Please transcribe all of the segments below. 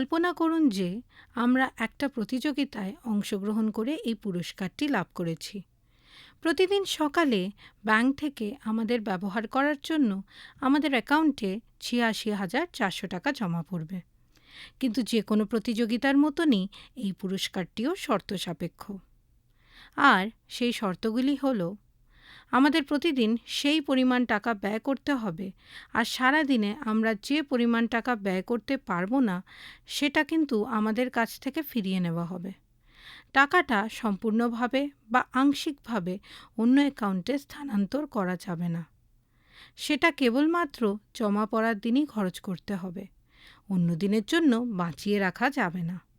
কল্পনা করুন যে আমরা একটা প্রতিযোগিতায় অংশগ্রহণ করে এই পুরস্কারটি লাভ করেছি। প্রতিদিন সকালে ব্যাংক থেকে আমাদের ব্যবহার করার জন্য আমাদের অ্যাকাউন্টে ছিয়াশি হাজার চারশো টাকা জমা পড়বে। কিন্তু যে কোনো প্রতিযোগিতার মতনই এই পুরস্কারটিও শর্ত সাপেক্ষ আর সেই শর্তগুলি হলো আমাদের প্রতিদিন সেই পরিমাণ টাকা ব্যয় করতে হবে। আর সারা দিনে আমরা যে পরিমাণ টাকা ব্যয় করতে পারব না, সেটা কিন্তু আমাদের কাছ থেকে ফিরিয়ে নেওয়া হবে। টাকাটা সম্পূর্ণভাবে বা আংশিকভাবে অন্য অ্যাকাউন্টে স্থানান্তর করা যাবে না। সেটা কেবলমাত্র জমা পড়ার দিনই খরচ করতে হবে। অন্য দিনের জন্য বাঁচিয়ে রাখা যাবে না।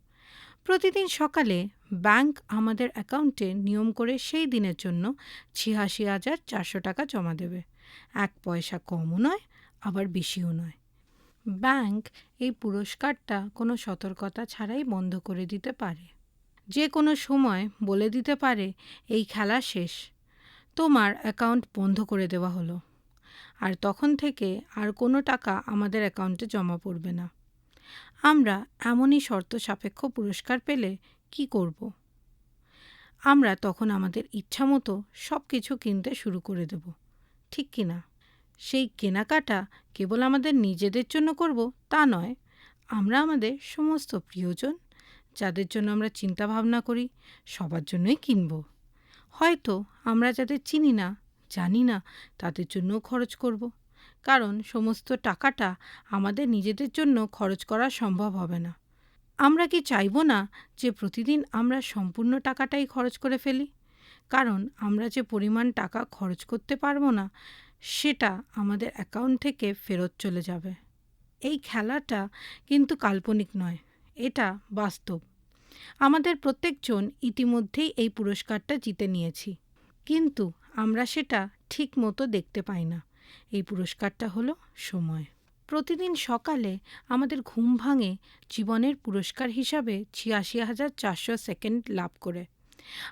প্রতিদিন সকালে ব্যাংক আমাদের অ্যাকাউন্টে নিয়ম করে সেই দিনের জন্য ছিয়াশি হাজার চারশো টাকা জমা দেবে। এক পয়সা কমও নয়, আবার বেশিও নয়। ব্যাংক এই পুরস্কারটা কোনো সতর্কতা ছাড়াই বন্ধ করে দিতে পারে। যে কোনো সময় বলে দিতে পারে, এই খেলা শেষ। তোমার অ্যাকাউন্ট বন্ধ করে দেওয়া হলো। আর তখন থেকে আর কোনো টাকা আমাদের অ্যাকাউন্টে জমা পড়বে না। আমরা এমনই শর্ত সাপেক্ষ পুরস্কার পেলে কি করব? আমরা তখন আমাদের ইচ্ছামতো সব কিছু কিনতে শুরু করে দেব। ঠিক কি না? সেই কেনাকাটা কেবল আমাদের নিজেদের জন্য করব তা নয়। আমরা আমাদের সমস্ত প্রিয়জন, যাদের জন্য আমরা চিন্তা ভাবনা করি, সবার জন্যই কিনব। হয়তো আমরা যাদের চিনি না, জানি না, তাদের জন্যও খরচ করব। কারণ সমস্ত টাকাটা আমাদের নিজেদের জন্য খরচ করা সম্ভব হবে না। আমরা কি চাইব না যে প্রতিদিন আমরা সম্পূর্ণ টাকাটাই খরচ করে ফেলি? কারণ আমরা যে পরিমাণ টাকা খরচ করতে পারব না, সেটা আমাদের অ্যাকাউন্ট থেকে ফেরত চলে যাবে। এই খেলাটা কিন্তু কাল্পনিক নয়, এটা বাস্তব। আমাদের প্রত্যেকজন ইতিমধ্যেই এই পুরস্কারটা জিতে নিয়েছি, কিন্তু আমরা সেটা ঠিক মতো দেখতে পাই না। এই পুরস্কারটা হলো সময়। প্রতিদিন সকালে আমাদের ঘুম ভাঙে জীবনের পুরস্কার হিসাবে ছিয়াশি হাজার চারশো সেকেন্ড লাভ করে।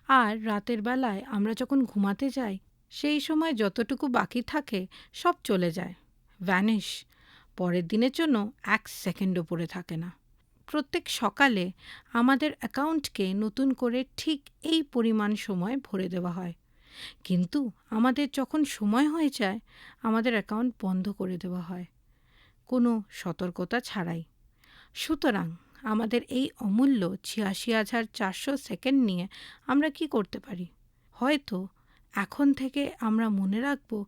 আর রাতের বেলায় আমরা যখন ঘুমাতে যাই, সেই সময় যতটুকু বাকি থাকে সব চলে যায়। ভ্যানিশ পরের দিনের জন্য এক সেকেন্ডও পড়ে থাকে না। প্রত্যেক সকালে আমাদের অ্যাকাউন্টকে নতুন করে ঠিক এই পরিমাণ সময় ভরে দেওয়া হয়। কিন্তু আমাদের যখন সময় হয়ে যায়, আমাদের অ্যাকাউন্ট বন্ধ করে দেওয়া হয়। কোনো সতর্কতা ছাড়াই। সুতরাং আমাদের এই অমূল্য ছিয়াশি হাজার চারশো সেকেন্ড নিয়ে আমরা কি করতে পারি? হয়তো এখন থেকে আমরা মনে রাখব,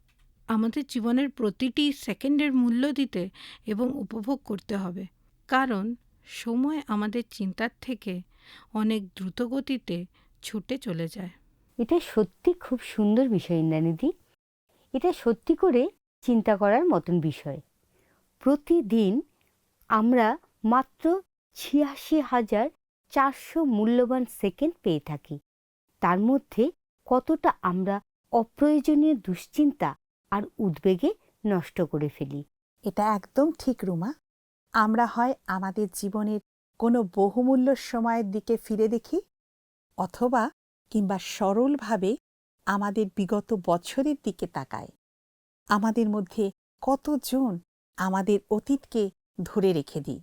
আমাদের জীবনের প্রতিটি সেকেন্ডের মূল্য দিতে এবং উপভোগ করতে হবে। কারণ সময় আমাদের চিন্তার থেকে অনেক দ্রুতগতিতে ছুটে চলে যায়। এটা সত্যি খুব সুন্দর বিষয় ইন্দ্রানিধি এটা সত্যি করে চিন্তা করার মতন বিষয়। প্রতিদিন আমরা মাত্র ছিয়াশি হাজার চারশো মূল্যবান সেকেন্ড পেয়ে থাকি। তার মধ্যে কতটা আমরা অপ্রয়োজনীয় দুশ্চিন্তা আর উদ্বেগে নষ্ট করে ফেলি। এটা একদম ঠিক, রুমা। আমরা হয় আমাদের জীবনের কোনো বহুমূল্য সময়ের দিকে ফিরে দেখি, অথবা কিংবা সরলভাবে আমাদের বিগত বছরের দিকে তাকায়। আমাদের মধ্যে কতজন আমাদের অতীতকে ধরে রেখে দিই,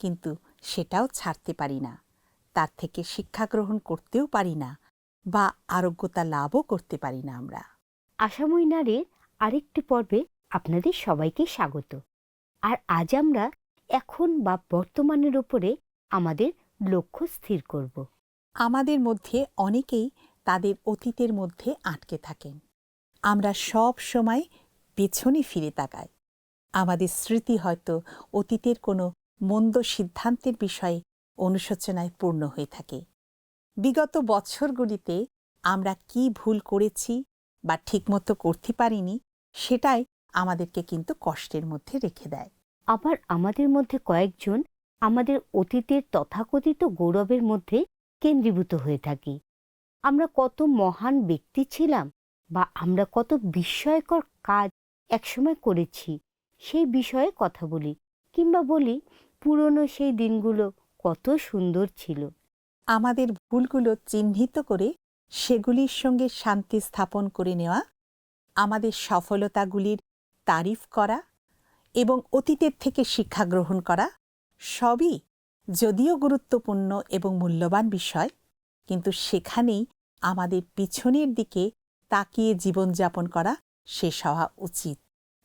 কিন্তু সেটাও ছাড়তে পারি না, তার থেকে শিক্ষা গ্রহণ করতেও পারি না বা আরোগ্যতা লাভও করতে পারি না আমরা। আশাময়ী নারীর আরেকটি পর্বে আপনাদের সবাইকে স্বাগত। আর আজ আমরা এখন বা বর্তমানের ওপরে আমাদের লক্ষ্য স্থির করব। আমাদের মধ্যে অনেকেই তাদের অতীতের মধ্যে আটকে থাকেন। আমরা সব সময় পেছনে ফিরে তাকাই। আমাদের স্মৃতি হয়তো অতীতের কোনো মন্দ সিদ্ধান্তের বিষয়ে অনুশোচনায় পূর্ণ হয়ে থাকে। বিগত বছরগুলিতে আমরা কি ভুল করেছি বা ঠিকমতো করতে পারিনি, সেটাই আমাদেরকে কিন্তু কষ্টের মধ্যে রেখে দেয়। আবার আমাদের মধ্যে কয়েকজন আমাদের অতীতের তথাকথিত গৌরবের মধ্যে কেন্দ্রীভূত হয়ে থাকি। আমরা কত মহান ব্যক্তি ছিলাম বা আমরা কত বিস্ময়কর কাজ একসময় করেছি, সেই বিষয়ে কথা বলি কিংবা বলি পুরনো সেই দিনগুলো কত সুন্দর ছিল। আমাদের ভুলগুলো চিহ্নিত করে সেগুলির সঙ্গে শান্তি স্থাপন করে নেওয়া, আমাদের সফলতাগুলির তারিফ করা এবং অতীতের থেকে শিক্ষা গ্রহণ করা সবই যদিও গুরুত্বপূর্ণ এবং মূল্যবান বিষয় কিন্তু সেখানেই আমাদের পিছনের দিকে তাকিয়ে জীবনযাপন করা শেষ হওয়া উচিত।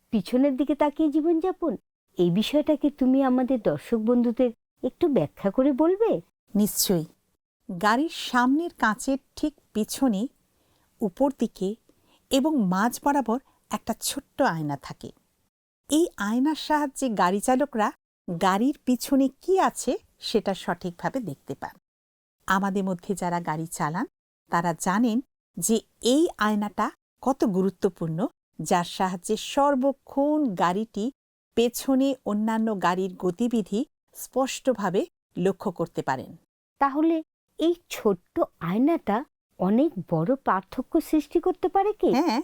পিছনের দিকে তাকিয়ে জীবনযাপন? এই বিষয়টাকে তুমি আমাদের দর্শক বন্ধুদের একটু ব্যাখ্যা করে বলবে? নিশ্চয়ই। গাড়ির সামনের কাঁচের ঠিক পিছনে উপর দিকে এবং মাঝ বরাবর একটা ছোট্ট আয়না থাকে। এই আয়নার সাহায্যে গাড়ি চালকরা গাড়ির পিছনে কি আছে সেটা সঠিকভাবে দেখতে পান। আমাদের মধ্যে যারা গাড়ি চালান তারা জানেন যে এই আয়নাটা কত গুরুত্বপূর্ণ যার সাহায্যে সর্বক্ষণ গাড়িটি পেছনে অন্যান্য গাড়ির গতিবিধি স্পষ্টভাবে লক্ষ্য করতে পারেন। তাহলে এই ছোট্ট আয়নাটা অনেক বড় পার্থক্য সৃষ্টি করতে পারে কি? হ্যাঁ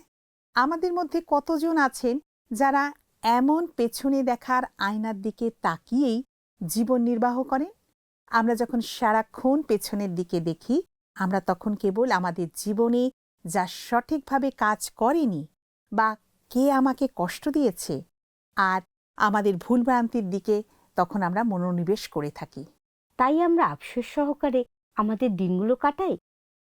আমাদের মধ্যে কতজন আছেন যারা এমন পেছনে দেখার আয়নার দিকে তাকিয়েই জীবন নির্বাহ করেন আমরা যখন সারাক্ষণ পেছনের দিকে দেখি, আমরা তখন কেবল আমাদের জীবনে যা সঠিকভাবে কাজ করেনি বা কে আমাকে কষ্ট দিয়েছে আর আমাদের ভুলভ্রান্তির দিকে তখন আমরা মনোনিবেশ করে থাকি। তাই আমরা আফসোস সহকারে আমাদের দিনগুলো কাটাই।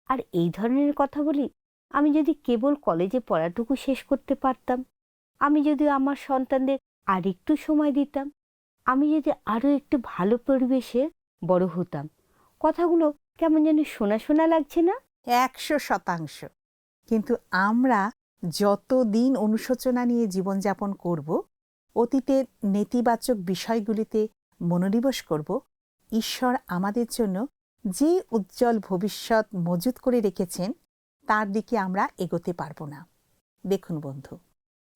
আর এই ধরনের কথা বলি, আমি যদি কেবল কলেজে পড়াটুকু শেষ করতে পারতাম, আমি যদি আমার সন্তানদের আর একটু সময় দিতাম আমি যদি আরও একটু ভালো পরিবেশে বড় হতাম, কথাগুলো কেমন যেন শোনা শোনা লাগছে না? একশো শতাংশ। কিন্তু আমরা যত দিন অনুশোচনা নিয়ে জীবনযাপন করব অতীতের নেতিবাচক বিষয়গুলিতে মনোনিবেশ করব, ঈশ্বর আমাদের জন্য যে উজ্জ্বল ভবিষ্যৎ মজুত করে রেখেছেন, তার দিকে আমরা এগোতে পারব না। দেখুন বন্ধু,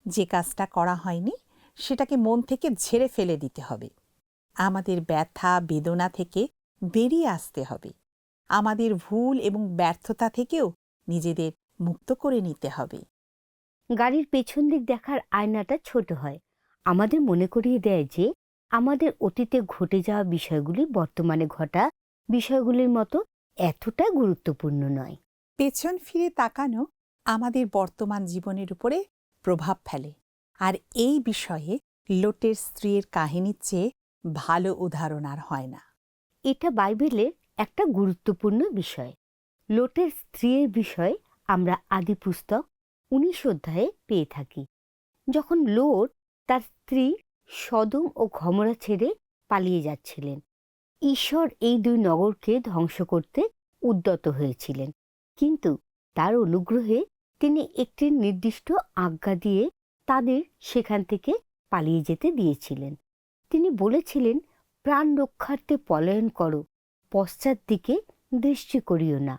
যে কাজটা করা হয়নি সেটাকে মন থেকে ঝেড়ে ফেলে দিতে হবে। আমাদের ব্যথা বেদনা থেকে বেরিয়ে আসতে হবে। আমাদের ভুল এবং ব্যর্থতা থেকেও নিজেদের মুক্ত করে নিতে হবে। গাড়ির পেছন দিক দেখার আয়নাটা ছোট হয়। আমাদের মনে করিয়ে দেয় যে আমাদের অতীতে ঘটে যাওয়া বিষয়গুলি বর্তমানে ঘটা বিষয়গুলির মতো এতটা গুরুত্বপূর্ণ নয়। পেছন ফিরে তাকানো আমাদের বর্তমান জীবনের উপরে প্রভাব ফেলে। আর এই বিষয়ে লোটের স্ত্রীর কাহিনীর চেয়ে ভালো উদাহরণ আর হয় না। এটা বাইবেলের একটা গুরুত্বপূর্ণ বিষয়। লোটের স্ত্রীর বিষয় আমরা আদি পুস্তক উনিশ অধ্যায়ে পেয়ে থাকি। যখন লোট তার স্ত্রী সদম ও ঘমরা ছেড়ে পালিয়ে যাচ্ছিলেন, ঈশ্বর এই দুই নগরকে ধ্বংস করতে উদ্যত হয়েছিলেন। কিন্তু তার অনুগ্রহে তিনি একটি নির্দিষ্ট আজ্ঞা দিয়ে তাদের সেখান থেকে পালিয়ে যেতে দিয়েছিলেন। তিনি বলেছিলেন, প্রাণ রক্ষার্থে পলায়ন করো, পশ্চাৎ দিকে দৃষ্টি করিও না।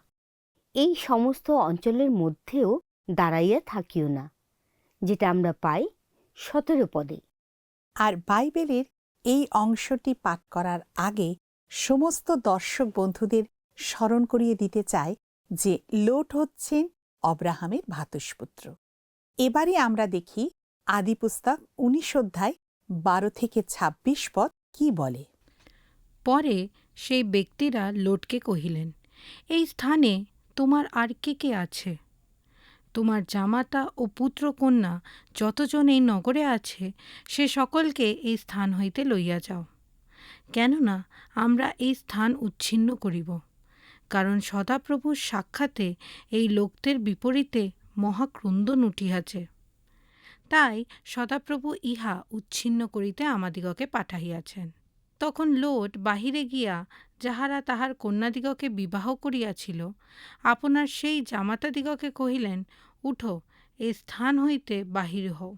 এই সমস্ত অঞ্চলের মধ্যেও দাঁড়াইয়া থাকিও না, যেটা আমরা পাই সতেরো পদে। আর বাইবেলের এই অংশটি পাঠ করার আগে সমস্ত দর্শক বন্ধুদের স্মরণ করিয়ে দিতে চায় যে, লোট হচ্ছেন অব্রাহামের ভাতুষপুত্র। এবারে আমরা দেখি আদিপুস্তক উনিশ অধ্যায় বারো থেকে ২৬ পদ কি বলে? পরে সেই ব্যক্তিরা লোটকে কহিলেন, এই স্থানে তোমার আর কে কে আছে? তোমার জামাতা ও পুত্রকন্যা যতজন এই নগরে আছে, সে সকলকে এই স্থান হইতে লইয়া যাও। কেননা আমরা এই স্থান উচ্ছিন্ন করিব, কারণ সদাপ্রভুর সাক্ষাতে এই লোকদের বিপরীতে মহাক্রন্দন উঠিয়াছে। তাই সদাপ্রভু ইহা উচ্ছিন্ন করিতে আমাদিগকে পাঠাইয়াছেন। তখন লোট বাহিরে গিয়া যাহারা তাহার কন্যাদিগকে বিবাহ করিয়াছিল, আপনার সেই জামাতাদিগকে কহিলেন, উঠো এই স্থান হইতে বাহির হও।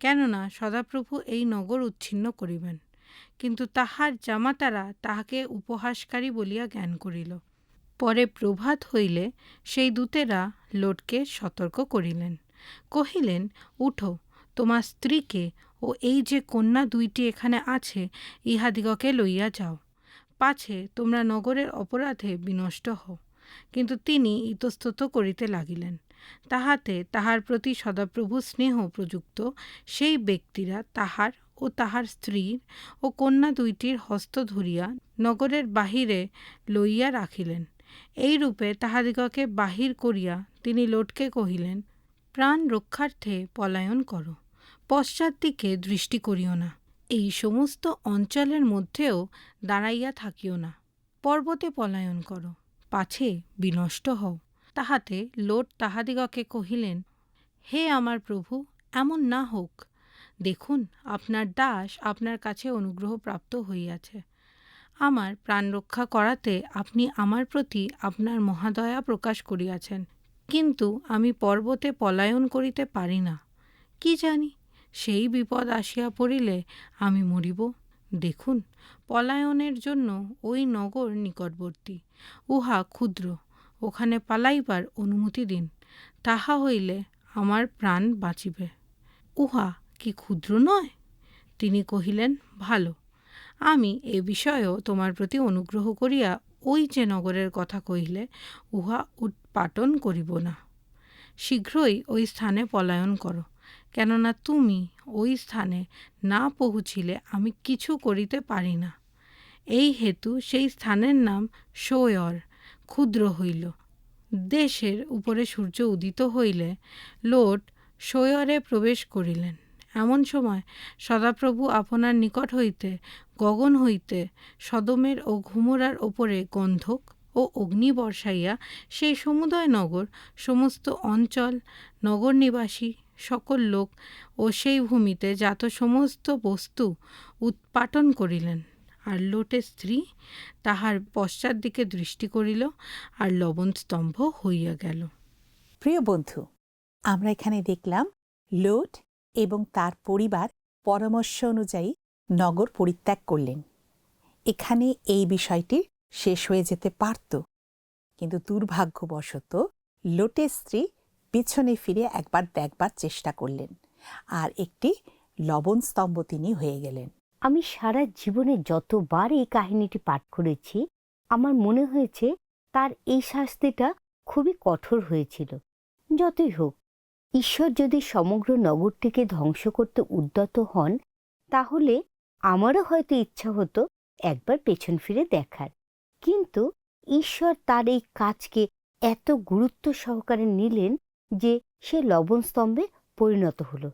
কেননা সদাপ্রভু এই নগর উচ্ছিন্ন করিবেন। কিন্তু তাহার জামাতারা তাহাকে উপহাসকারী বলিয়া জ্ঞান করিল। পরে প্রভাত হইলে সেই দূতেরা লোটকে সতর্ক করিলেন। কহিলেন, উঠো, তোমার স্ত্রীকে ও এই যে কন্যা দুইটি এখানে আছে, ইহাদিগকে লইয়া যাও। পাছে তোমরা নগরের অপরাধে বিনষ্ট হও। কিন্তু তিনি ইতস্তত করিতে লাগিলেন। তাহাতে তাহার প্রতি সদাপ্রভু স্নেহ প্রযুক্ত সেই ব্যক্তিরা তাহার ও তাহার স্ত্রীর ও কন্যা দুইটির হস্ত ধরিয়া নগরের বাহিরে লইয়া রাখিলেন। এইরূপে তাহাদিগকে বাহির করিয়া তিনি লোটকে কহিলেন প্রাণ রক্ষার্থে পলায়ন করো, পশ্চাৎ দিকে দৃষ্টি করিও না। এই সমস্ত অঞ্চলের মধ্যেও দাঁড়াইয়া থাকিও না। পর্বতে পলায়ন করো, পাছে বিনষ্ট হও। তাহাতে লোট তাহাদিগকে কহিলেন, হে আমার প্রভু, এমন না হোক। দেখুন, আপনার দাস আপনার কাছে অনুগ্রহ প্রাপ্ত হইয়াছে। আমার প্রাণ রক্ষা করাতে আপনি আমার প্রতি আপনার মহাদয়া প্রকাশ করিয়াছেন। কিন্তু আমি পর্বতে পলায়ন করিতে পারি না। কি জানি, সেই বিপদ আসিয়া পড়িলে আমি মরিব। দেখুন, পলায়নের জন্য ওই নগর নিকটবর্তী, উহা ক্ষুদ্র, ওখানে পালাইবার অনুমতি দিন, তাহা হইলে আমার প্রাণ বাঁচিবে। উহা কি ক্ষুদ্র নয়? তিনি কহিলেন, ভালো, আমি এ বিষয়েও তোমার প্রতি অনুগ্রহ করিয়া ওই যে নগরের কথা কহিলে, উহা উৎপাটন করিব না। শীঘ্রই ওই স্থানে পলায়ন করো, কেননা তুমি ওই স্থানে না পৌঁছিলে আমি কিছু করিতে পারি না। এই হেতু সেই স্থানের নাম সোয়র, ক্ষুদ্র হইল। দেশের উপরে সূর্য উদিত হইলে লোট সোয়রে প্রবেশ করিলেন। এমন সময় সদাপ্রভু আপনার নিকট হইতে, গগন হইতে সদমের ও ঘুমরার ওপরে গন্ধক ও অগ্নি বর্ষাইয়া সেই সমুদয় নগর, সমস্ত অঞ্চল নগর নিবাসী সকল লোক ও সেই ভূমিতে জাত সমস্ত বস্তু উৎপাটন করিলেন। আর লোটের স্ত্রী তাহার পশ্চাৎ দিকে দৃষ্টি করিল আর লবণ স্তম্ভ হইয়া গেল। প্রিয় বন্ধু, আমরা এখানে দেখলাম লোট এবং তার পরিবার পরামর্শ অনুযায়ী নগর পরিত্যাগ করলেন। এখানে এই বিষয়টি শেষ হয়ে যেতে পারত। কিন্তু দুর্ভাগ্যবশত লোটের স্ত্রী পিছনে ফিরে একবার দেখবার চেষ্টা করলেন আর একটি লবণ স্তম্ভ তিনি হয়ে গেলেন। আমি সারা জীবনে যতবার এই কাহিনীটি পাঠ করেছি, আমার মনে হয়েছে তার এই শাস্তিটা খুবই কঠোর হয়েছিল। যতই হোক ঈশ্বর যদি সমগ্র নগরটিকে ধ্বংস করতে উদ্যত হন, তাহলে আমারও হয়তো ইচ্ছা হতো একবার পেছন ফিরে দেখার। কিন্তু ঈশ্বর তার এই কাজকে এত গুরুত্ব সহকারে নিলেন যে সে লবণ স্তম্ভে পরিণত হলো।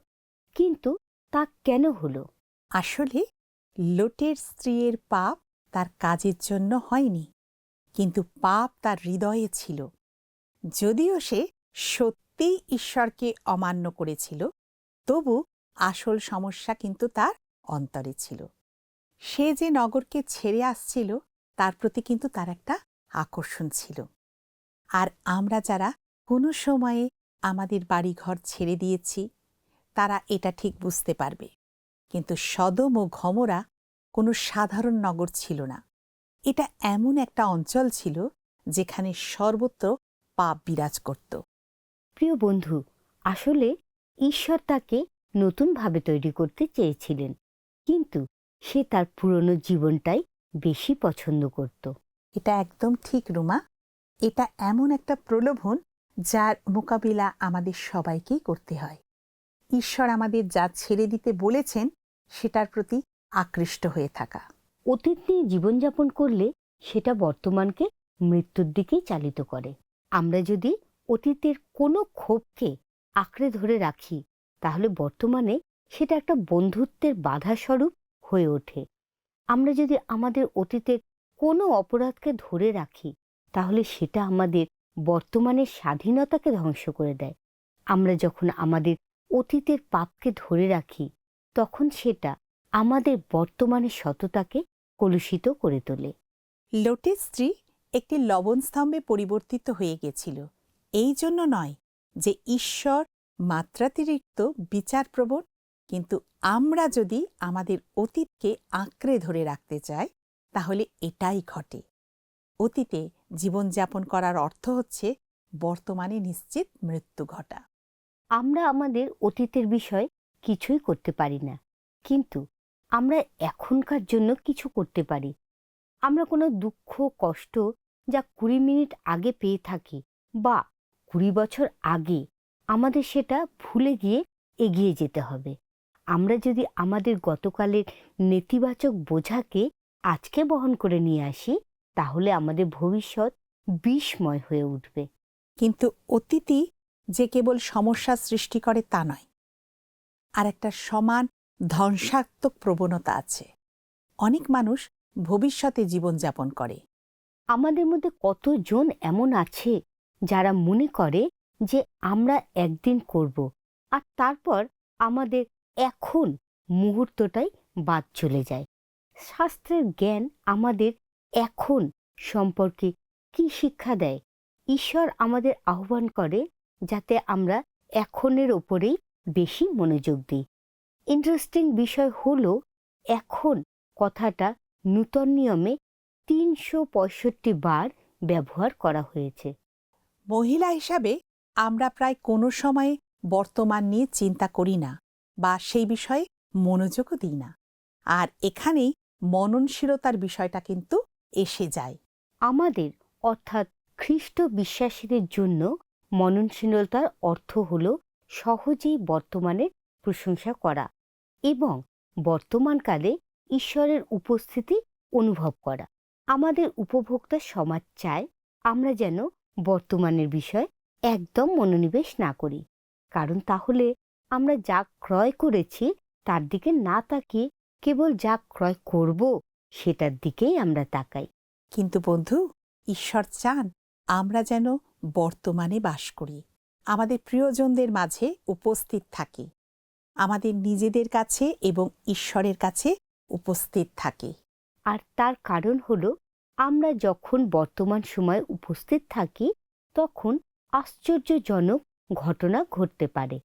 কিন্তু তা কেন হলো? আসলে লোটের স্ত্রীর পাপ তার কাজের জন্য হয়নি, কিন্তু পাপ তার হৃদয়ে ছিল। যদিও সে সত্যিই ঈশ্বরকে অমান্য করেছিল, তবু আসল সমস্যা কিন্তু তার অন্তরে ছিল। সে যে নগরকে ছেড়ে আসছিল, তার প্রতি কিন্তু তার একটা আকর্ষণ ছিল। আর আমরা যারা কোনো সময়ে আমাদের বাড়িঘর ছেড়ে দিয়েছি, তারা এটা ঠিক বুঝতে পারবে। কিন্তু সদম ও ঘমরা কোনো সাধারণ নগর ছিল না। এটা এমন একটা অঞ্চল ছিল, যেখানে সর্বত্র পাপ বিরাজ করত। প্রিয় বন্ধু আসলে ঈশ্বর তাকে নতুনভাবে তৈরি করতে চেয়েছিলেন। কিন্তু সে তার পুরনো জীবনটাই বেশি পছন্দ করত। এটা একদম ঠিক রুমা। এটা এমন একটা প্রলোভন যার মোকাবিলা আমাদের সবাইকেই করতে হয়। ঈশ্বর আমাদের যা ছেড়ে দিতে বলেছেন সেটার প্রতি আকৃষ্ট হয়ে থাকা। অতীত নিয়ে জীবনযাপন করলে সেটা বর্তমানকে মৃত্যুর দিকেই চালিত করে। আমরা যদি অতীতের কোনো ক্ষোভকে আঁকড়ে ধরে রাখি, তাহলে বর্তমানে সেটা একটা বন্ধুত্বের বাধাস্বরূপ হয়ে ওঠে। আমরা যদি আমাদের অতীতের কোনো অপরাধকে ধরে রাখি, তাহলে সেটা আমাদের বর্তমানের স্বাধীনতাকে ধ্বংস করে দেয়। আমরা যখন আমাদের অতীতের পাপকে ধরে রাখি, তখন সেটা আমাদের বর্তমানের সততাকে কলুষিত করে তোলে। লোটের স্ত্রী একটি লবণস্তম্ভে পরিবর্তিত হয়ে গেছিল। এই জন্য নয় যে ঈশ্বর মাত্রাতিরিক্ত বিচারপ্রবণ, কিন্তু আমরা যদি আমাদের অতীতকে আঁকড়ে ধরে রাখতে চাই, তাহলে এটাই ঘটে। অতীতে জীবনযাপন করার অর্থ হচ্ছে বর্তমানে নিশ্চিত মৃত্যু ঘটা। আমরা আমাদের অতীতের বিষয় কিছুই করতে পারি না, কিন্তু আমরা এখনকার জন্য কিছু করতে পারি। আমরা কোনো দুঃখ, কষ্ট যা কুড়ি মিনিট আগে পেয়ে থাকি বা কুড়ি বছর আগে আমাদের সেটা ভুলে গিয়ে এগিয়ে যেতে হবে। আমরা যদি আমাদের গতকালের নেতিবাচক বোঝাকে আজকে বহন করে নিয়ে আসি তাহলে আমাদের ভবিষ্যৎ বিস্ময় হয়ে উঠবে। কিন্তু অতীতই যে কেবল সমস্যা সৃষ্টি করে তা নয় আর একটা সমান ধ্বংসাত্মক প্রবণতা আছে। অনেক মানুষ ভবিষ্যতে জীবনযাপন করে। আমাদের মধ্যে কতজন এমন আছে যারা মনে করে যে আমরা একদিন করব আর তারপর আমাদের এখন মুহূর্তটাই বাদ চলে যায়। শাস্ত্রের জ্ঞান আমাদের এখন সম্পর্কে কি শিক্ষা দেয়? ঈশ্বর আমাদের আহ্বান করে যাতে আমরা এখনের ওপরেই বেশি মনোযোগ দিই। ইন্টারেস্টিং বিষয় হল এখন কথাটা নূতন নিয়মে তিনশো পঁয়ষট্টি বার ব্যবহার করা হয়েছে। মহিলা হিসাবে আমরা প্রায় কোনো সময়ে বর্তমান নিয়ে চিন্তা করি না বা সেই বিষয়ে মনোযোগও দিই না। আর এখানেই মননশীলতার বিষয়টা কিন্তু এসে যায়। আমাদের, অর্থাৎ খ্রিস্ট বিশ্বাসীদের জন্য মননশীলতার অর্থ হল সহজেই বর্তমানের প্রশংসা করা এবং বর্তমানকালে ঈশ্বরের উপস্থিতি অনুভব করা। আমাদের উপভোক্তা সমাজ চায় আমরা যেন বর্তমানের বিষয় একদম মনোনিবেশ না করি। কারণ তাহলে আমরা যা ক্রয় করেছি তার দিকে না তাকিয়ে কেবল যা ক্রয় করব সেটার দিকেই আমরা তাকাই। কিন্তু বন্ধু ঈশ্বর চান আমরা যেন বর্তমানে বাস করি। আমাদের প্রিয়জনদের মাঝে উপস্থিত থাকি। আমাদের নিজেদের কাছে এবং ঈশ্বরের কাছে উপস্থিত থাকি। আর তার কারণ হল আমরা যখন বর্তমান সময়ে উপস্থিত থাকি, তখন আশ্চর্যজনক ঘটনা ঘটতে পারে।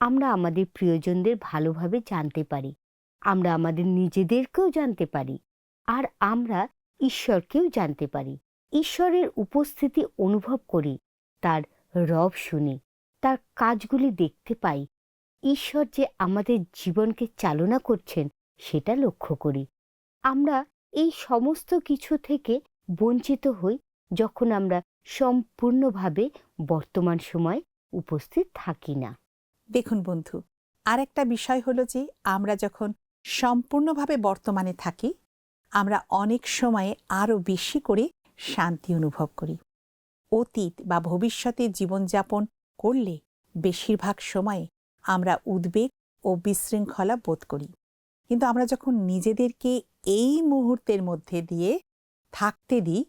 আমরা আমাদের প্রিয়জনদের ভালোভাবে জানতে পারি। আমরা আমাদের নিজেদেরকেও জানতে পারি। আর আমরা ঈশ্বরকেও জানতে পারি। ঈশ্বরের উপস্থিতি অনুভব করি, তার রব শুনি, তার কাজগুলি দেখতে পাই। ঈশ্বর যে আমাদের জীবনকে চালনা করছেন, সেটা লক্ষ্য করি। আমরা এই সমস্ত কিছু থেকে বঞ্চিত হই যখন আমরা সম্পূর্ণভাবে বর্তমান সময় উপস্থিত থাকি না। দেখুন বন্ধু আর একটা বিষয় হলো যে আমরা যখন সম্পূর্ণভাবে বর্তমানে থাকি, আমরা অনেক সময়ে আরও বেশি করে শান্তি অনুভব করি। অতীত বা ভবিষ্যতে জীবনযাপন করলে বেশিরভাগ সময়ে আমরা উদ্বেগ ও বিশৃঙ্খলা বোধ করি। কিন্তু আমরা যখন নিজেদেরকে এই মুহূর্তের মধ্যে দিয়ে থাকতে দিই,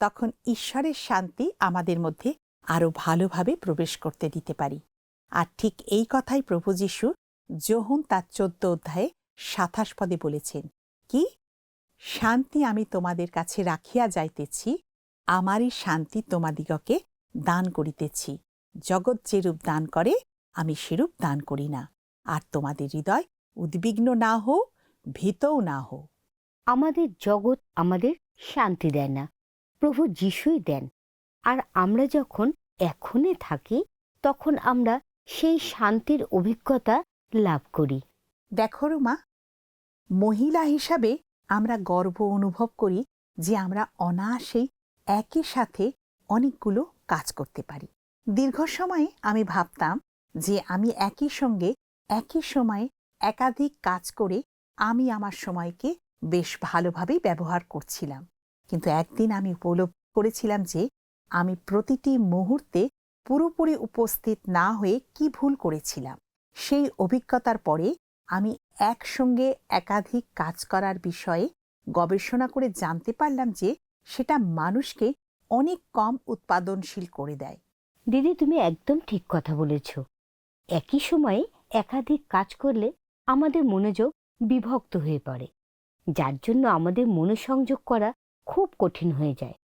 তখন ঈশ্বরের শান্তি আমাদের মধ্যে আরও ভালোভাবে প্রবেশ করতে দিতে পারি। আর ঠিক এই কথাই প্রভু যীশু যোহন তার চোদ্দ অধ্যায়ে সাতাশ পদে বলেছেন, কি? শান্তি আমি তোমাদের কাছে রাখিয়া যাইতেছি, আমারই শান্তি তোমাদিগকে দান করিতেছি। জগৎ যেরূপ দান করে, আমি সেরূপ দান করি না। আর তোমাদের হৃদয় উদ্বিগ্ন না হোক ভীতও না হোক আমাদের জগৎ আমাদের শান্তি দেয় না প্রভু যিশুই দেন। আর আমরা যখন এখনে থাকি তখন আমরা সেই শান্তির অভিজ্ঞতা লাভ করি। দেখো রুমা মহিলা হিসাবে আমরা গর্ব অনুভব করি যে আমরা অনায়াসেই একই সাথে অনেকগুলো কাজ করতে পারি। দীর্ঘ সময়ে আমি ভাবতাম যে আমি একই সঙ্গে একই সময়ে একাধিক কাজ করে আমি আমার সময়কে বেশ ভালোভাবেই ব্যবহার করছিলাম। কিন্তু একদিন আমি উপলব্ধি করেছিলাম যে আমি প্রতিটি মুহূর্তে পুরোপুরি উপস্থিত না হয়ে কি ভুল করেছিলাম, সেই অভিজ্ঞতার পরে আমি একসঙ্গে একাধিক কাজ করার বিষয়ে গবেষণা করে জানতে পারলাম যে সেটা মানুষকে অনেক কম উৎপাদনশীল করে দেয়। দিদি, তুমি একদম ঠিক কথা বলেছ। একই সময়ে একাধিক কাজ করলে আমাদের মনোযোগ বিভক্ত হয়ে পড়ে, যার জন্য আমাদের মনোসংযোগ করা খুব কঠিন হয়ে যায়।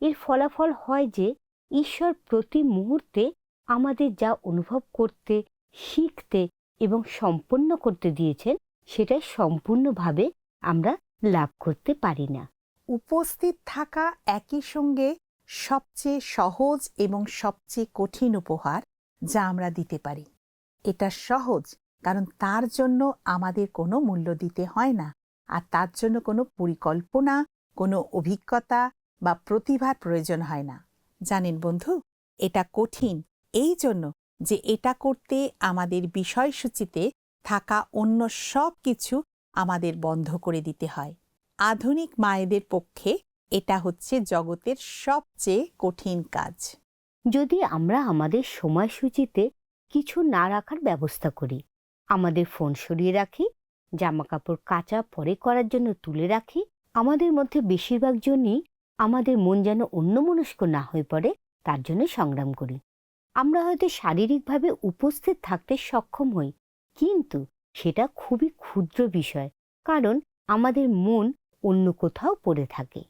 এর ফলাফল হয় যে ঈশ্বর প্রতি মুহূর্তে আমাদের যা অনুভব করতে, শিখতে এবং সম্পন্ন করতে দিয়েছেন সেটাই সম্পূর্ণভাবে আমরা লাভ করতে পারি না। উপস্থিত থাকা একই সঙ্গে সবচেয়ে সহজ এবং সবচেয়ে কঠিন উপহার যা আমরা দিতে পারি। এটা সহজ কারণ তার জন্য আমাদের কোনো মূল্য দিতে হয় না। আর তার জন্য কোনো পরিকল্পনা, কোনো অভিজ্ঞতা বা প্রতিভার প্রয়োজন হয় না। জানেন বন্ধু, এটা কঠিন। এই জন্য যে এটা করতে আমাদের বিষয়সূচিতে থাকা অন্য সব কিছু আমাদের বন্ধ করে দিতে হয়। আধুনিক মায়েদের পক্ষে এটা হচ্ছে জগতের সবচেয়ে কঠিন কাজ। যদি আমরা আমাদের সময়সূচিতে কিছু না রাখার ব্যবস্থা করি আমাদের ফোন সরিয়ে রাখি জামা কাপড় কাচা পরে করার জন্য তুলে রাখি। আমাদের মধ্যে বেশিরভাগ জনই আমাদের মন যেন অন্যমনস্ক না হয়ে পড়ে, তার জন্য সংগ্রাম করি। আমরা হয়তো শারীরিকভাবে উপস্থিত থাকতে সক্ষম হই, কিন্তু সেটা খুবই ক্ষুদ্র বিষয়, কারণ আমাদের মন অন্য কোথাও পড়ে থাকে।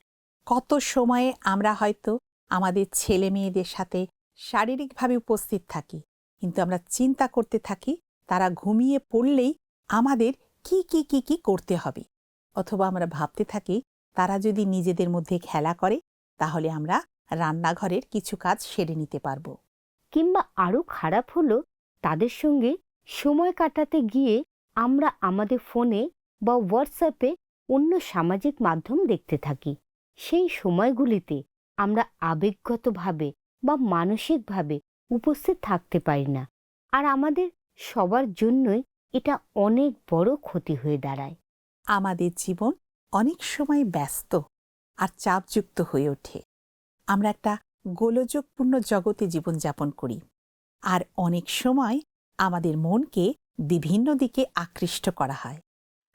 কত সময়ে আমরা হয়তো আমাদের ছেলে মেয়েদের সাথে শারীরিকভাবে উপস্থিত থাকি, কিন্তু আমরা চিন্তা করতে থাকি তারা ঘুমিয়ে পড়লেই আমাদের কি কি কি কি করতে হবে। অথবা আমরা ভাবতে থাকি, তারা যদি নিজেদের মধ্যে খেলা করে, তাহলে আমরা রান্নাঘরের কিছু কাজ সেরে নিতে পারব। কিংবা আরও খারাপ হলো, তাদের সঙ্গে সময় কাটাতে গিয়ে আমরা আমাদের ফোনে বা হোয়াটসঅ্যাপে অন্য সামাজিক মাধ্যম দেখতে থাকি। সেই সময়গুলিতে আমরা আবেগগতভাবে বা মানসিকভাবে উপস্থিত থাকতে পারি না। আর আমাদের সবার জন্যই এটা অনেক বড় ক্ষতি হয়ে দাঁড়ায়। আমাদের জীবন অনেক সময় ব্যস্ত আর চাপযুক্ত হয়ে ওঠে। আমরা একটা গোলযোগপূর্ণ জগতে জীবনযাপন করি আর অনেক সময় আমাদের মনকে বিভিন্ন দিকে আকৃষ্ট করা হয়।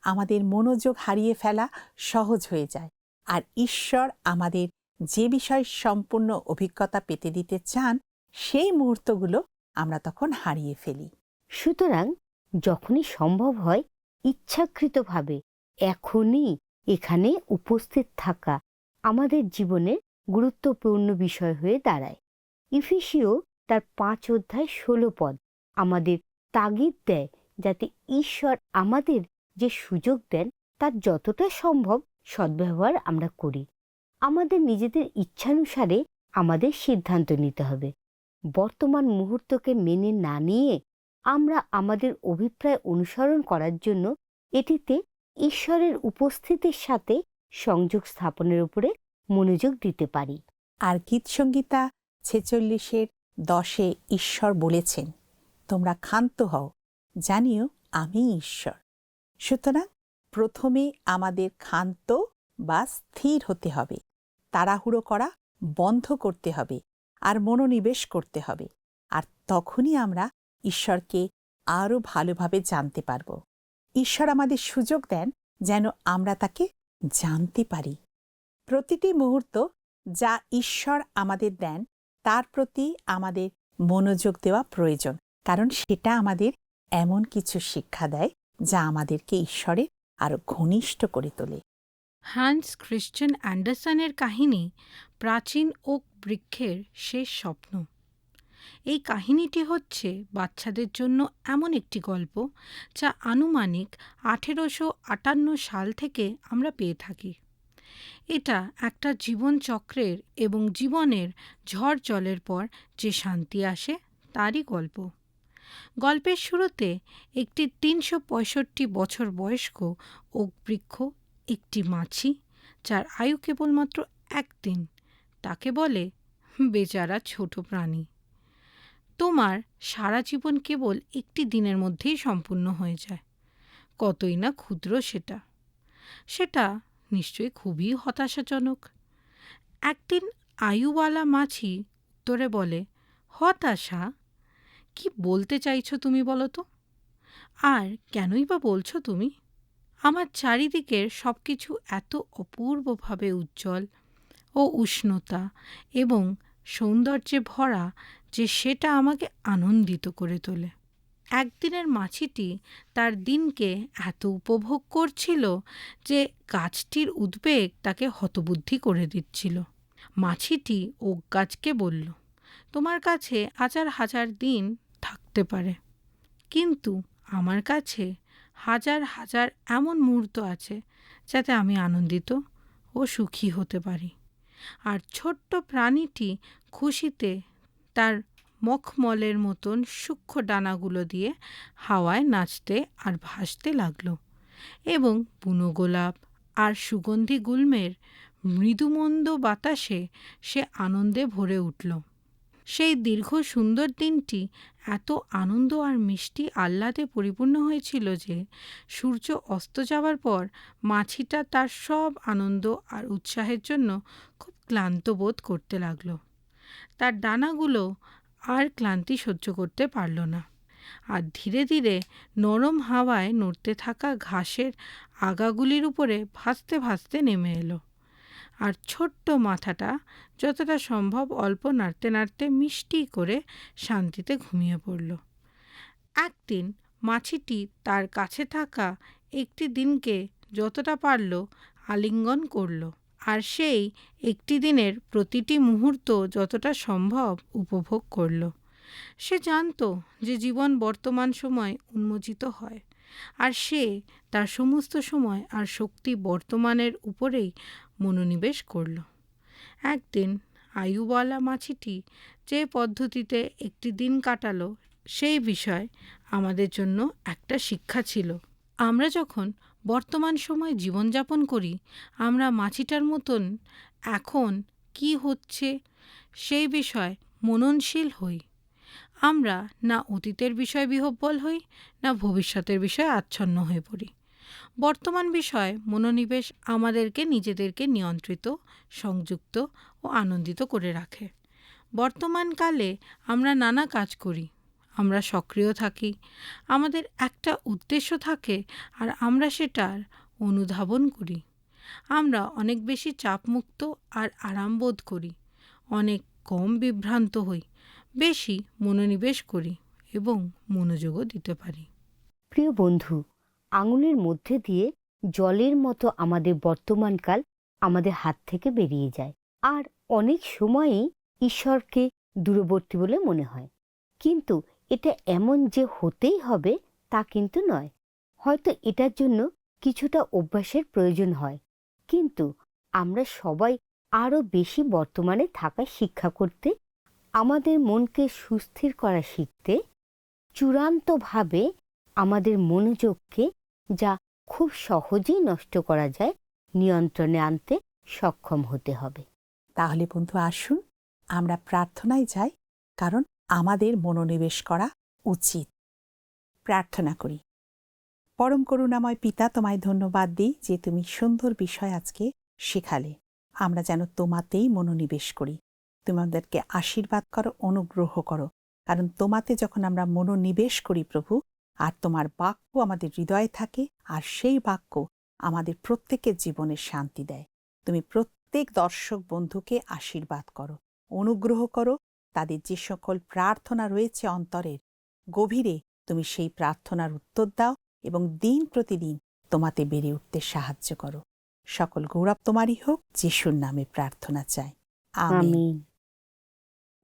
আমাদের মনোযোগ হারিয়ে ফেলা সহজ হয়ে যায় আর ঈশ্বর আমাদের যে বিষয় সম্পূর্ণ অভিজ্ঞতা পেতে দিতে চান, সেই মুহূর্তগুলো আমরা তখন হারিয়ে ফেলি। সুতরাং যখনই সম্ভব হয়, ইচ্ছাকৃতভাবে এখনই এখানে উপস্থিত থাকা আমাদের জীবনের গুরুত্বপূর্ণ বিষয় হয়ে দাঁড়ায়। ইফিসিও তার পাঁচ অধ্যায় ষোলো পদ আমাদের তাগিদ দেয় যাতে ঈশ্বর আমাদের যে সুযোগ দেন, তার যতটা সম্ভব সদ্ব্যবহার আমরা করি। আমাদের নিজেদের ইচ্ছানুসারে আমাদের সিদ্ধান্ত নিতে হবে। বর্তমান মুহূর্তকে মেনে না নিয়ে আমরা আমাদের অভিপ্রায় অনুসরণ করার জন্য এটিতে ঈশ্বরের উপস্থিতির সাথে সংযোগ স্থাপনের উপরে মনোযোগ দিতে পারি। আর গীতসংগীতা ছেচল্লিশের দশে ঈশ্বর বলেছেন, তোমরা ক্ষান্ত হও, জানিও আমি ঈশ্বর। সুতরাং প্রথমে আমাদের ক্ষান্ত বা স্থির হতে হবে, তাড়াহুড়ো করা বন্ধ করতে হবে, আর মনোনিবেশ করতে হবে। আর তখনই আমরা ঈশ্বরকে আরও ভালোভাবে জানতে পারব। ঈশ্বর আমাদের সুযোগ দেন যেন আমরা তাকে জানতে পারি। প্রতিটি মুহূর্ত যা ঈশ্বর আমাদের দেন, তার প্রতি আমাদের মনোযোগ দেওয়া প্রয়োজন, কারণ সেটা আমাদের এমন কিছু শিক্ষা দেয় যা আমাদেরকে ঈশ্বরের আরও ঘনিষ্ঠ করে তোলে। হ্যান্স ক্রিশ্চিয়ান অ্যান্ডারসনের কাহিনী প্রাচীন ওক বৃক্ষের শেষ স্বপ্ন। এই কাহিনীটি হচ্ছে বাচ্চাদের জন্য এমন একটি গল্প যা আনুমানিক আঠেরোশো আটান্ন সাল থেকে আমরা পেয়ে থাকি। এটা একটা জীবন চক্রের এবং জীবনের ঝড় জলের পর যে শান্তি আসে, তারই গল্প। গল্পের শুরুতে একটি তিনশো পঁয়ষট্টি বছর বয়স্ক ওক বৃক্ষ একটি মাছি, যার আয়ু কেবলমাত্র একদিন, তাকে বলে বেচারা ছোট প্রাণী। তোমার সারা জীবন কেবল একটি দিনের মধ্যেই সম্পূর্ণ হয়ে যায়। কতই না ক্ষুদ্র সেটা। সেটা নিশ্চয়ই খুবই হতাশাজনক। একদিন আয়ুওয়ালা মাছি উত্তরে বলে, হতাশা? কি বলতে চাইছো তুমি বলো তো? আর কেনই বা বলছো তুমি? আমার চারিদিকের সব কিছু এত অপূর্বভাবে উজ্জ্বল ও উষ্ণতা এবং সৌন্দর্যে ভরা যে সেটা আমাকে আনন্দিত করে তোলে। একদিনের মাছিটি তার দিনকে এত উপভোগ করছিল যে গাছটির উদ্বেগ তাকে হতবুদ্ধি করে দিচ্ছিল। মাছিটি ওক গাছকে বলল, তোমার কাছে হাজার হাজার দিন থাকতে পারে, কিন্তু আমার কাছে হাজার হাজার এমন মুহূর্ত আছে যাতে আমি আনন্দিত ও সুখী হতে পারি। আর ছোট্ট প্রাণীটি খুশিতে তার মখমলের মতন সূক্ষ্ম ডানাগুলো দিয়ে হাওয়ায় নাচতে আর ভাসতে লাগল এবং বুনো গোলাপ আর সুগন্ধি গুল্মের মৃদুমন্দ বাতাসে সে আনন্দে ভরে উঠল। সেই দীর্ঘ সুন্দর দিনটি এত আনন্দ আর মিষ্টি আহ্লাদে পরিপূর্ণ হয়েছিল যে সূর্য অস্ত যাওয়ার পর মাছিটা তার সব আনন্দ আর উৎসাহের জন্য খুব ক্লান্ত বোধ করতে লাগল। তার ডানাগুলো আর ক্লান্তি সহ্য করতে পারল না। আর ধীরে ধীরে নরম হাওয়ায় নড়তে থাকা ঘাসের আগাগুলির উপরে ভাসতে ভাসতে নেমে এলো। আর ছোট্ট মাথাটা যতটা সম্ভব অল্প নাড়তে নাড়তে মিষ্টি করে শান্তিতে ঘুমিয়ে পড়ল। একদিন মাছিটি তার কাছে থাকা একটি দিনকে যতটা পারল আলিঙ্গন করল। আর সেই একটি দিনের প্রতিটি মুহূর্ত যতটা সম্ভব উপভোগ করল। সে জানত যে জীবন বর্তমান সময় উন্মোচিত হয়, আর সে তার সমস্ত সময় আর শক্তি বর্তমানের উপরেই মনোনিবেশ করল। একদিন আয়ুওয়ালা মাছিটি যে পদ্ধতিতে একটি দিন কাটালো, সেই বিষয় আমাদের জন্য একটা শিক্ষা ছিল। আমরা যখন বর্তমান সময়ে জীবনযাপন করি, আমরা মাছিটার মতন এখন কি হচ্ছে সেই বিষয়ে মননশীল হই। আমরা না অতীতের বিষয়ে বিহব্বল হই, না ভবিষ্যতের বিষয়ে আচ্ছন্ন হয়ে পড়ি। বর্তমান বিষয়ে মনোনিবেশ আমাদেরকে নিজেদেরকে নিয়ন্ত্রিত, সংযুক্ত ও আনন্দিত করে রাখে। বর্তমানকালে আমরা নানা কাজ করি আমরা সক্রিয় থাকি, আমাদের একটা উদ্দেশ্য থাকে আর আমরা সেটার অনুধাবন করি। আমরা অনেক বেশি চাপমুক্ত আর আরাম বোধ করি, অনেক কম বিভ্রান্ত হই, বেশি মনোনিবেশ করি এবং মনোযোগও দিতে পারি। প্রিয় বন্ধু, আঙুলের মধ্যে দিয়ে জলের মতো আমাদের বর্তমানকাল আমাদের হাত থেকে বেরিয়ে যায় আর অনেক সময়েই ঈশ্বরকে দূরবর্তী বলে মনে হয়। কিন্তু এটা এমন যে হতেই হবে তা কিন্তু নয়। হয়তো এটার জন্য কিছুটা অভ্যাসের প্রয়োজন হয়। কিন্তু আমরা সবাই আরও বেশি বর্তমানে থাকা শিক্ষা করতে, আমাদের মনকে সুস্থির করা শিখতে, চূড়ান্তভাবে আমাদের মনোযোগকে যা খুব সহজেই নষ্ট করা যায়, নিয়ন্ত্রণে আনতে সক্ষম হতে হবে। তাহলে বন্ধু আসুন, আমরা প্রার্থনায় যাই, কারণ আমাদের মনোনিবেশ করা উচিত। প্রার্থনা করি। পরম করুণাময় পিতা, তোমায় ধন্যবাদ দিই যে তুমি সুন্দর বিষয় আজকে শেখালে। আমরা যেন তোমাতেই মনোনিবেশ করি। তুমি আমাদেরকে আশীর্বাদ করো, অনুগ্রহ করো। কারণ তোমাতে যখন আমরা মনোনিবেশ করি প্রভু, আর তোমার বাক্য আমাদের হৃদয়ে থাকে, আর সেই বাক্য আমাদের প্রত্যেকের জীবনে শান্তি দেয়। তুমি প্রত্যেক দর্শক বন্ধুকে আশীর্বাদ করো, অনুগ্রহ করো তাদের যে সকল প্রার্থনা রয়েছে অন্তরের গভীরে তুমি সেই প্রার্থনার উত্তর দাও এবং দিন প্রতিদিন তোমাতে বেড়ে উঠতে সাহায্য করো। সকল গৌরব তোমারই হোক যিশুর নামে প্রার্থনা চাই। আমিন। আমিন।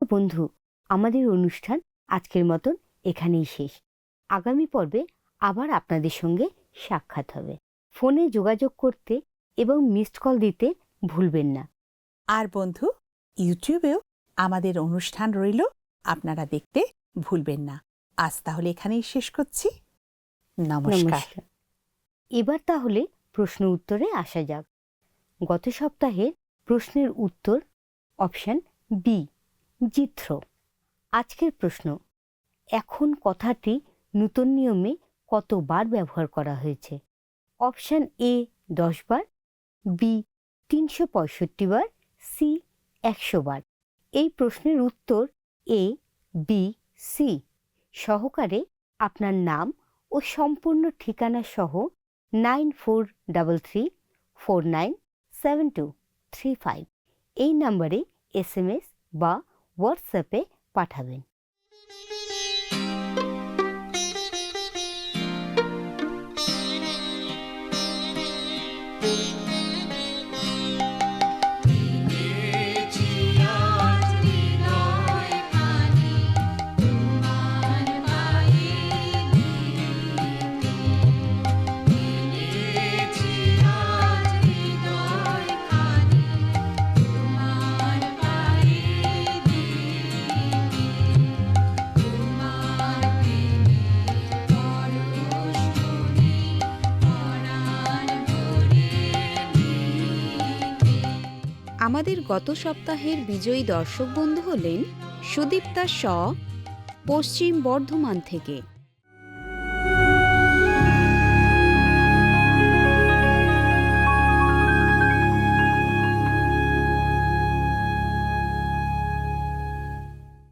বন্ধু আমাদের অনুষ্ঠান আজকের মতন এখানেই শেষ। আগামী পর্বে আবার আপনাদের সঙ্গে সাক্ষাৎ হবে। ফোনে যোগাযোগ করতে এবং মিসড কল দিতে ভুলবেন না। আর বন্ধু ইউটিউবেও আমাদের অনুষ্ঠান রইল। আপনারা দেখতে ভুলবেন না। আজ তাহলে এখানেই শেষ করছি। নমস্কার। এবার তাহলে প্রশ্ন উত্তরে আসা যাক। গত সপ্তাহের প্রশ্নের উত্তর অপশন বি জিথ্র আজকের প্রশ্ন, এখন কথাটি নূতন নিয়মে কতবার ব্যবহার করা হয়েছে? অপশন এ দশ বার বি তিনশো পঁয়ষট্টি বার সি একশো বার। এই প্রশ্নের উত্তর এ বি সি সহকারে আপনার নাম ও সম্পূর্ণ ঠিকানা সহ nine four double three four nine seven two three five এই নাম্বারে এস এম এস বা হোয়াটসঅ্যাপে পাঠাবেন। গত সপ্তাহের বিজয়ী দর্শক বন্ধু হলেন সুদীপ্তা শ পশ্চিম বর্ধমান থেকে।